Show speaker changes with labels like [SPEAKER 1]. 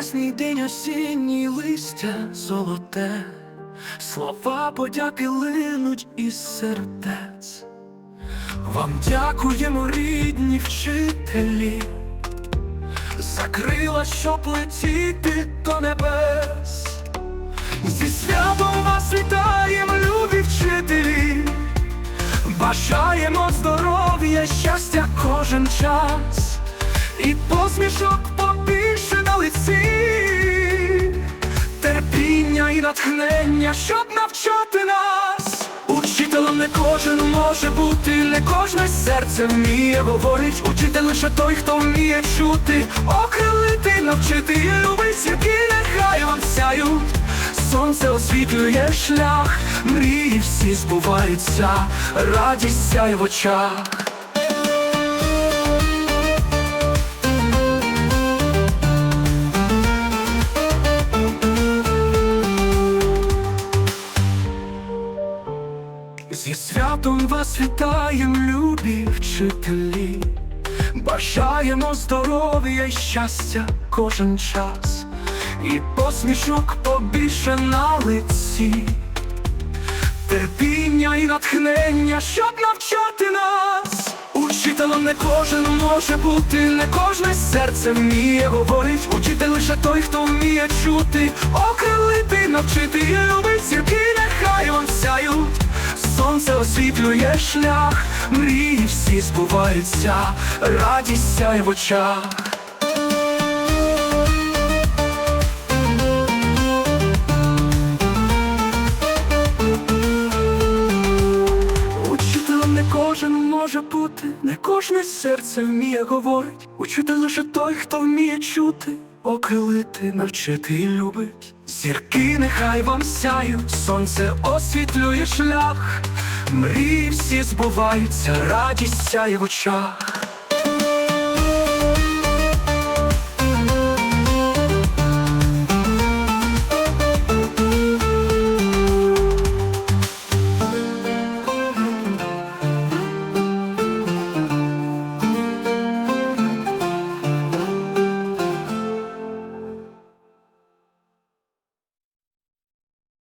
[SPEAKER 1] Ясний день осінній листя золоте, слова подяки линуть із сердець. Вам дякуємо, рідні вчителі, за крила, щоб летіти до небес. Зі святом вас вітаємо, любі вчителі, бажаємо здоров'я, щастя кожен час, і посмішок на лиці, терпіння і натхнення, щоб навчати нас. Учителем не кожен може бути, не кожне серце вміє говорить. Учитель лише той, хто вміє чути, окрилити, навчити і любить, які нехай вам сяють. Сонце освітлює шлях, мрії всі збуваються, радість сяє в очах. Святом вас вітаєм, любі вчителі, бажаємо здоров'я і щастя кожен час, і посмішок побільше на лиці, терпіння і натхнення, щоб навчати нас. Учителем не кожен може бути, не кожне серце вміє говорить. Учитель лише той, хто вміє чути, окрилити, навчити і любить Сонце освітлює шлях, мрії всі збуваються, радість сяє в очах. Учителем не кожен може бути, не кожне серце вміє говорить. Учитель лише той, хто вміє чути, окрилити, навчити і любить. Зірки нехай вам сяють, сонце освітлює шлях, мрії всі збуваються, радість сяє в очах.